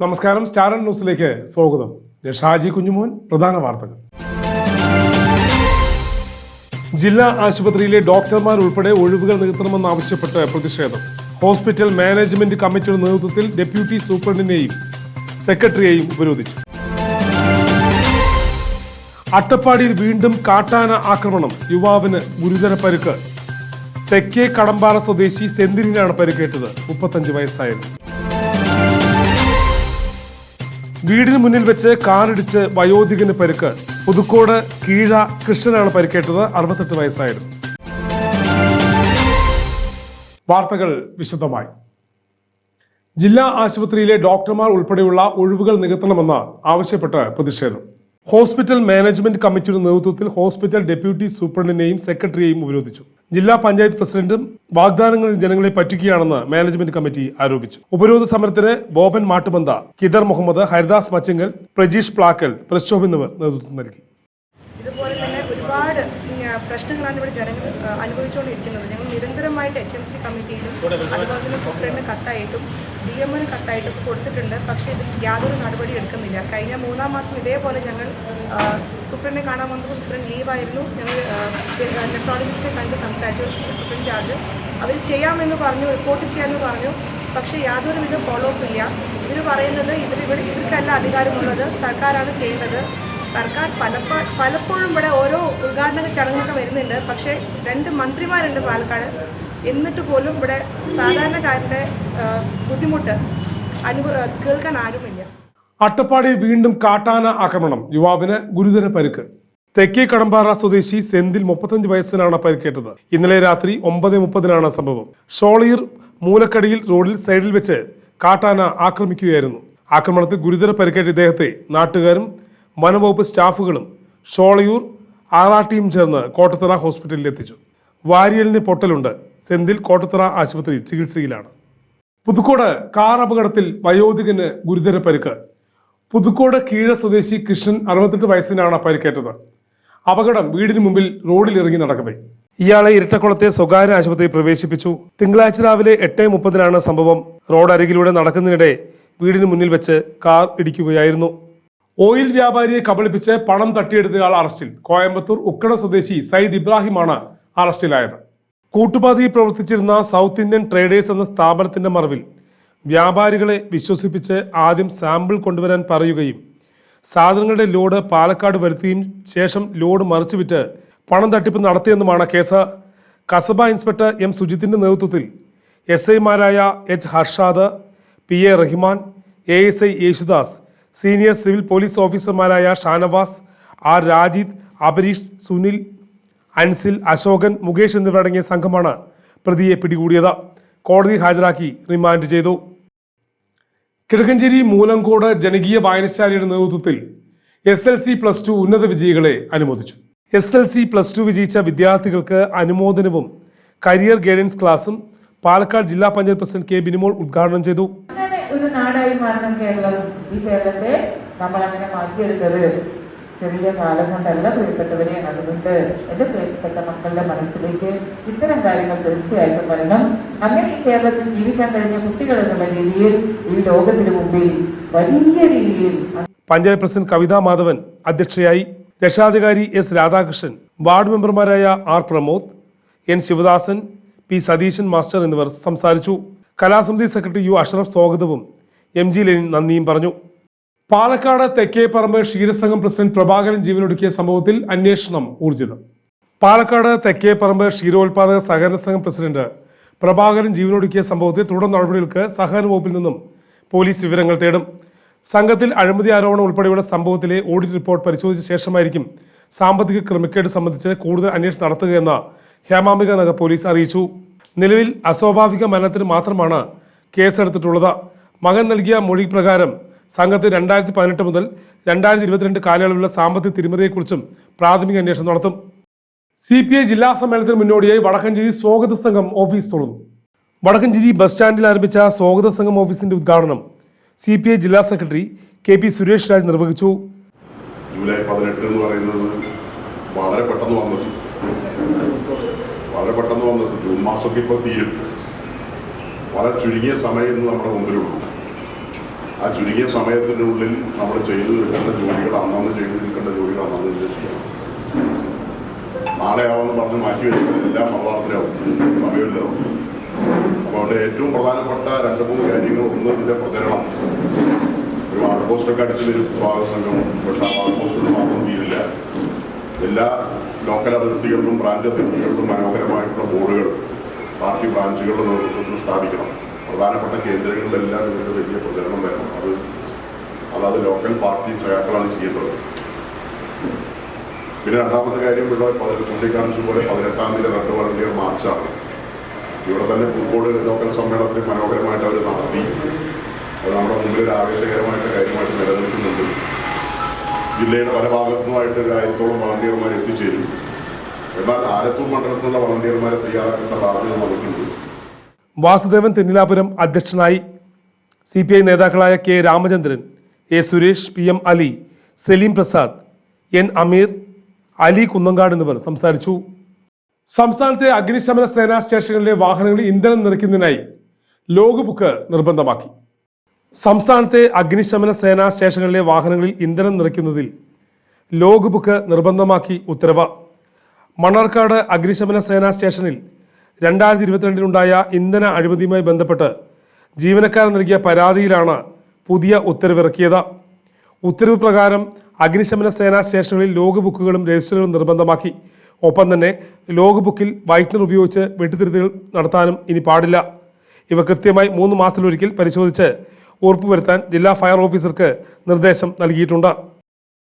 നമസ്കാരം star and ന്യൂസിലേക്ക് സ്വാഗതം. ഷാജി കുഞ്ഞുമോൻ പ്രധാന വാർത്തകൾ. ജില്ലാ ആശുപത്രിയിലെ ഡോക്ടർമാർ ഉൾപ്പെടെ ഒഴിവുകൾ നികത്തണമെന്നാവശ്യപ്പെട്ട് പ്രതിഷേധം. ഹോസ്പിറ്റൽ മാനേജ്മെന്റ് കമ്മിറ്റിയുടെ നേതൃത്വത്തിൽ ഡെപ്യൂട്ടി സൂപ്രണ്ടിനെയും സെക്രട്ടറിയെയും ഉപരോധിച്ചു. അട്ടപ്പാടിയിൽ വീണ്ടും കാട്ടാന ആക്രമണം. യുവാവിന് ഗുരുതര പരുക്ക്. തെക്കേ കടമ്പാറ സ്വദേശി സെന്തിരിനാണ് പരിക്കേറ്റത്. മുപ്പത്തഞ്ച് വയസ്സായിരുന്നു. വീടിന് മുന്നിൽ വെച്ച് കാറിടിച്ച് വയോധികന് പരുക്ക്. പുതുക്കോട് കീഴ കൃഷ്ണനാണ് പരിക്കേറ്റത്. അറുപത്തെട്ട് വയസ്സായിരുന്നു. വാർത്തകൾ വിശദമായി. ജില്ലാ ആശുപത്രിയിലെ ഡോക്ടർമാർ ഉൾപ്പെടെയുള്ള ഒഴിവുകൾ നികത്തണമെന്ന് ആവശ്യപ്പെട്ട് പ്രതിഷേധം. ഹോസ്പിറ്റൽ മാനേജ്മെന്റ് കമ്മിറ്റിയുടെ നേതൃത്വത്തിൽ ഹോസ്പിറ്റൽ ഡെപ്യൂട്ടി സൂപ്രണ്ടിനെയും സെക്രട്ടറിയെയും ഉപരോധിച്ചു. ജില്ലാ പഞ്ചായത്ത് പ്രസിഡന്റും വാഗ്ദാനങ്ങൾ ജനങ്ങളെ പറ്റിക്കുകയാണെന്ന് മാനേജ്മെന്റ് കമ്മിറ്റി ആരോപിച്ചു. ഉപരോധ സമരത്തിന് ബോബൻ മാട്ടുബന്ത കിദർ മുഹമ്മദ് ഹരിദാസ് മച്ചിങ്ങൽ പ്രജീഷ് പ്ലാക്കൽ പ്രക്ഷോഭ് എന്നിവർ നേതൃത്വം നൽകി. ഇതുപോലെ തന്നെ ഒരുപാട് പ്രശ്നങ്ങളാണ് ഇവിടെ ജനങ്ങൾ അനുഭവിച്ചുകൊണ്ടിരിക്കുന്നത്. നിരന്തരമായിട്ട് എച്ച് എം സി കമ്മിറ്റിയിലും അതുപോലെ തന്നെ സൂപ്രണ്ടിന് കത്തായിട്ടും ഡി എമ്മിന് കത്തായിട്ടും കൊടുത്തിട്ടുണ്ട്. പക്ഷേ ഇതിൽ യാതൊരു നടപടി എടുക്കുന്നില്ല. കഴിഞ്ഞ മൂന്നാം മാസം ഇതേപോലെ ഞങ്ങൾ സൂപ്രണ്ടിനെ കാണാൻ വന്നപ്പോൾ സൂപ്രണ്ട് ലീവായിരുന്നു ഞങ്ങൾ നെഫ്രോളജിസ്റ്റിനെ കണ്ട് സംസാരിച്ചു. സൂപ്രണ്ട് ചാർജ് അവർ ചെയ്യാമെന്ന് പറഞ്ഞു റിപ്പോർട്ട് ചെയ്യാമെന്ന് പറഞ്ഞു. പക്ഷേ യാതൊരുവിധ ഫോളോ അപ്പ് ഇല്ല. ഇവർ പറയുന്നത് ഇവർ ഇവിടെ ഇവർക്കല്ല അധികാരമുള്ളത്. സർക്കാരാണ് ചെയ്യേണ്ടത്. സർക്കാർ പലപ്പോ പലപ്പോഴും ഇവിടെ ഓരോ ഉദ്ഘാടന ചടങ്ങൊക്കെ വരുന്നുണ്ട്. പക്ഷേ രണ്ട് മന്ത്രിമാരുണ്ട് പാലക്കാട്. എന്നിട്ട് പോലും ഇവിടെ സാധാരണക്കാരന്റെ ആ, ബുദ്ധിമുട്ട് അനുഭവ കേൾക്കാൻ ആരുമില്ല. അട്ടപ്പാടി വീണ്ടും കാട്ടാന ആക്രമണം. യുവാവിന് ഗുരുതര പരിക്ക്. തെക്കേ കടമ്പാറ സ്വദേശി സെന്തിൽ മുപ്പത്തഞ്ച് വയസ്സിനാണ് പരിക്കേറ്റത്. ഇന്നലെ രാത്രി ഒമ്പത് മുപ്പതിനാണ് സംഭവം. ഷോളിയർ മൂലക്കടിയിൽ റോഡിൽ സൈഡിൽ വെച്ച് കാട്ടാന ആക്രമിക്കുകയായിരുന്നു. ആക്രമണത്തിൽ ഗുരുതര പരിക്കേറ്റ ഇദ്ദേഹത്തെ നാട്ടുകാരും വനംവകുപ്പ് സ്റ്റാഫുകളും ഷോളയൂർ ആറാട്ടിയും ചേർന്ന് കോട്ടത്തറ ഹോസ്പിറ്റലിൽ എത്തിച്ചു. വാരിയലിന് പൊട്ടലുണ്ട്. സെന്തിൽ കോട്ടത്തറ ആശുപത്രിയിൽ ചികിത്സയിലാണ്. പുതുക്കോട് കാർ അപകടത്തിൽ വയോധികന് ഗുരുതര പരിക്ക്. പുതുക്കോട് കീഴ സ്വദേശി കൃഷ്ണൻ അറുപത്തെട്ട് വയസ്സിനാണ് പരിക്കേറ്റത്. അപകടം വീടിന് മുമ്പിൽ റോഡിൽ ഇറങ്ങി നടക്കവേ. ഇയാളെ ഇരട്ടക്കുളത്തെ സ്വകാര്യ ആശുപത്രിയിൽ പ്രവേശിപ്പിച്ചു. തിങ്കളാഴ്ച രാവിലെ എട്ട് മുപ്പതിനാണ് സംഭവം. റോഡ് അരികിലൂടെ നടക്കുന്നതിനിടെ വീടിന് മുന്നിൽ വെച്ച് കാർ ഇടിക്കുകയായിരുന്നു. ഓയിൽ വ്യാപാരിയെ കബളിപ്പിച്ച് പണം തട്ടിയെടുത്തയാൾ അറസ്റ്റിൽ. കോയമ്പത്തൂർ ഉക്കട സ്വദേശി സയ്യിദ് ഇബ്രാഹിമാണ് അറസ്റ്റിലായത്. കൂട്ടുപാതയിൽ പ്രവർത്തിച്ചിരുന്ന സൗത്ത് ഇന്ത്യൻ ട്രേഡേഴ്സ് എന്ന സ്ഥാപനത്തിന്റെ മറവിൽ വ്യാപാരികളെ വിശ്വസിപ്പിച്ച് ആദ്യം സാമ്പിൾ കൊണ്ടുവരാൻ പറയുകയും സാധനങ്ങളുടെ ലോഡ് പാലക്കാട് വരുത്തുകയും ശേഷം ലോഡ് മറിച്ചു മറിച്ചുവിറ്റ് പണം തട്ടിപ്പ് നടത്തിയെന്നുമാണ് കേസ്. കസബ ഇൻസ്പെക്ടർ എം സുജിത്തിന്റെ നേതൃത്വത്തിൽ എസ് ഐമാരായ H Harshad P A Rahiman A S I Yesudas senior civil police ഓഫീസർമാരായ ഷാനവാസ് ആർ. രാജീത് അബരീഷ് സുനിൽ അൻസിൽ അശോകൻ മുകേഷ് എന്നിവരടങ്ങിയ സംഘമാണ് പ്രതിയെ പിടികൂടിയത്. കോടതി ഹാജരാക്കി റിമാൻഡ് ചെയ്തു. കിഴക്കഞ്ചേരി മൂലംകോട് ജനകീയ വായനശാലയുടെ നേതൃത്വത്തിൽ S L C plus two ഉന്നത വിജയികളെ അനുമോദിച്ചു. S L C plus two വിജയിച്ച വിദ്യാർത്ഥികൾക്ക് അനുമോദനവും കരിയർ ഗൈഡൻസ് ക്ലാസും പാലക്കാട് ജില്ലാ പഞ്ചായത്ത് പ്രസിഡന്റ് കെ ബിനിമോൾ ഉദ്ഘാടനം ചെയ്തു. ഒരു നാടായി മാറണം കേരളം. ഈ കേരളത്തെ നമ്മൾ അങ്ങനെ മാറ്റിയെടുത്തത് ചെറിയ കാലം കൊണ്ടല്ല പ്രിയപ്പെട്ടവരെ അതുകൊണ്ട് എന്റെ പ്രിയപ്പെട്ട മക്കളുടെ മനസ്സിലേക്ക് ഇത്തരം കാര്യങ്ങൾ തീർച്ചയായിട്ടും വരണം. അങ്ങനെ ഈ കേരളത്തിൽ ജീവിക്കാൻ കഴിഞ്ഞ കുട്ടികൾ എന്നുള്ള രീതിയിൽ ഈ ലോകത്തിന് മുമ്പിൽ വലിയ രീതിയിൽ പഞ്ചായത്ത് പ്രസിഡന്റ് കവിതാ മാധവൻ അധ്യക്ഷയായി രക്ഷാധികാരി എസ് രാധാകൃഷ്ണൻ വാർഡ് മെമ്പർമാരായ R Pramod N Sivadasan P Satheesan master എന്നിവർ സംസാരിച്ചു. കലാസമിതി സെക്രട്ടറി യു അഷ്റഫ് സ്വാഗതവും. എം ജി ലെനിൻ നന്ദിയും പറഞ്ഞു. പാലക്കാട് തെക്കേപ്പറമ്പ് ക്ഷീരസംഘം പ്രസിഡന്റ് പ്രഭാകരൻ ജീവനൊടുക്കിയ സംഭവത്തിൽ അന്വേഷണം ഊർജിതം. പാലക്കാട് തെക്കേപ്പറമ്പ് ക്ഷീരോത്പാദക സഹകരണ സംഘം പ്രസിഡന്റ് പ്രഭാകരൻ ജീവനൊടുക്കിയ സംഭവത്തിൽ തുടർ നടപടികൾക്ക് സഹകരണ വകുപ്പിൽ നിന്നും പോലീസ് വിവരങ്ങൾ തേടും. സംഘത്തിൽ അഴിമതി ആരോപണം ഉൾപ്പെടെയുള്ള സംഭവത്തിലെ ഓഡിറ്റ് റിപ്പോർട്ട് പരിശോധിച്ച ശേഷമായിരിക്കും സാമ്പത്തിക ക്രമക്കേട് സംബന്ധിച്ച് കൂടുതൽ അന്വേഷണം നടത്തുകയെന്ന് ഹേമാംബിക നഗർ പോലീസ് അറിയിച്ചു. നിലവിൽ അസ്വാഭാവിക മരണത്തിന് മാത്രമാണ് കേസെടുത്തിട്ടുള്ളത്. മകൻ നൽകിയ മൊഴി പ്രകാരം സംഘത്തെ രണ്ടായിരത്തി പതിനെട്ട് മുതൽ രണ്ടായിരത്തി ഇരുപത്തിരണ്ട് കാലയളവിലുള്ള സാമ്പത്തിക തിരിമറിയെക്കുറിച്ചും പ്രാഥമിക അന്വേഷണം നടത്തും. സി പി ഐ ജില്ലാ സമ്മേളനത്തിന് മുന്നോടിയായി വടക്കഞ്ചേരി സ്വാഗത സംഘം ഓഫീസ് തുറന്നു. വടക്കഞ്ചേരി ബസ് സ്റ്റാൻഡിൽ ആരംഭിച്ച സ്വാഗത സംഘം ഓഫീസിന്റെ ഉദ്ഘാടനം സി പി ഐ ജില്ലാ secretary K P Suresh Raj നിർവഹിച്ചു. ജൂലൈ പതിനെട്ട് എന്ന് പറയുന്നത് വളരെ പെട്ടെന്ന് വന്നത് വളരെ പെട്ടെന്ന് വന്നത് ജൂൺ മാസമൊക്കെ ഇപ്പോൾ തീരും വളരെ ചുരുങ്ങിയ സമയം ഇന്ന് നമ്മുടെ മുമ്പിലുള്ളൂ. ആ ചുരുങ്ങിയ സമയത്തിനുള്ളിൽ നമ്മൾ ചെയ്തു തീർക്കേണ്ട ജോലികൾ അന്നന്ന് ചെയ്തു തീർക്കേണ്ട ജോലികൾ അന്നന്ന് ചെയ്യാം നാളെ പറഞ്ഞ് മാറ്റി വെച്ചാൽ എല്ലാം മലയാളത്തിലാവും സമയമില്ലാവും അപ്പോൾ അവിടെ ഏറ്റവും പ്രധാനപ്പെട്ട രണ്ട് മൂന്ന് കാര്യങ്ങൾ. ഒന്ന് ഇതിന്റെ പ്രചരണം. ഒരു വാർഡ് പോസ്റ്റൊക്കെ അടിച്ചു വരും. സ്വാഗത സംഘം. പക്ഷെ ആ വാർഡ് പോസ്റ്റുകൾ മാത്രം തീരില്ല. എല്ലാ ലോക്കൽ അതിർത്തികളിലും ബ്രാഞ്ച് അതിർത്തികളിലും മനോഹരമായിട്ടുള്ള ബോർഡുകൾ പാർട്ടി ബ്രാഞ്ചുകളുടെ നേതൃത്വത്തിൽ സ്ഥാപിക്കണം. പ്രധാനപ്പെട്ട കേന്ദ്രങ്ങളിലെല്ലാം ഇതിന്റെ വലിയ പ്രചരണം വരണം. അത് അതാത് ലോക്കൽ പാർട്ടി സഹാക്കളാണ് ചെയ്യുന്നത്. പിന്നെ രണ്ടാമത്തെ കാര്യം ഇവിടെ ചൂണ്ടിക്കാണിച്ചു പോലെ പതിനെട്ടാം തീയതി റെഡ് വളണ്ടിയർ മാർച്ചാണ്. ഇവിടെ തന്നെ ഫുട്ബോൾ ലോക്കൽ സമ്മേളനത്തിൽ മനോഹരമായിട്ട് അവർ നടത്തി. അത് നമ്മുടെ മുമ്പിൽ ഒരു ആവേശകരമായിട്ട് കാര്യമായിട്ട് നിലനിൽക്കുന്നുണ്ട്. ജില്ലയുടെ പല ഭാഗത്തുനിന്നുമായിട്ട് ഒരു ആയിരത്തോളം വളണ്ടിയർമാർ എത്തിച്ചേരും. എന്നാൽ ആലത്തൂർ മണ്ഡലത്തിലുള്ള വളണ്ടിയർമാരെ തയ്യാറാക്കേണ്ട ബാധ്യത നമുക്കുണ്ട്. വാസുദേവൻ തെന്നിലാപുരം അധ്യക്ഷനായി സി പി ഐ നേതാക്കളായ K Ramachandran A Suresh P M Ali Saleem Prasad N Ameer Ali Kunnankad എന്നിവർ സംസാരിച്ചു. സംസ്ഥാനത്തെ അഗ്നിശമന സേനാ സ്റ്റേഷനുകളിലെ വാഹനങ്ങളിൽ ഇന്ധനം നിറയ്ക്കുന്നതിനായി ലോഗ് ബുക്ക് നിർബന്ധമാക്കി. സംസ്ഥാനത്തെ അഗ്നിശമന സേനാ സ്റ്റേഷനുകളിലെ വാഹനങ്ങളിൽ ഇന്ധനം നിറയ്ക്കുന്നതിൽ ലോഗ് ബുക്ക് നിർബന്ധമാക്കി ഉത്തരവ്. മണ്ണാർക്കാട് അഗ്നിശമന സേനാ സ്റ്റേഷനിൽ രണ്ടായിരത്തി ഇരുപത്തിരണ്ടിലുണ്ടായ ഇന്ധന അഴിമതിയുമായി ബന്ധപ്പെട്ട് ജീവനക്കാരൻ നൽകിയ പരാതിയിലാണ് പുതിയ ഉത്തരവിറക്കിയത്. ഉത്തരവ് പ്രകാരം അഗ്നിശമന സേനാ സ്റ്റേഷനുകളിൽ ലോഗ് ബുക്കുകളും രജിസ്റ്ററുകളും നിർബന്ധമാക്കി. ഒപ്പം തന്നെ ലോഗ് ബുക്കിൽ വൈറ്റ്നർ ഉപയോഗിച്ച് വെട്ടിത്തിരുത്തുകൾ നടത്താനും ഇനി പാടില്ല. ഇവ കൃത്യമായി മൂന്ന് മാസത്തിലൊരിക്കൽ പരിശോധിച്ച് ഉറപ്പുവരുത്താൻ ജില്ലാ ഫയർ ഓഫീസർക്ക് നിർദ്ദേശം നൽകിയിട്ടുണ്ട്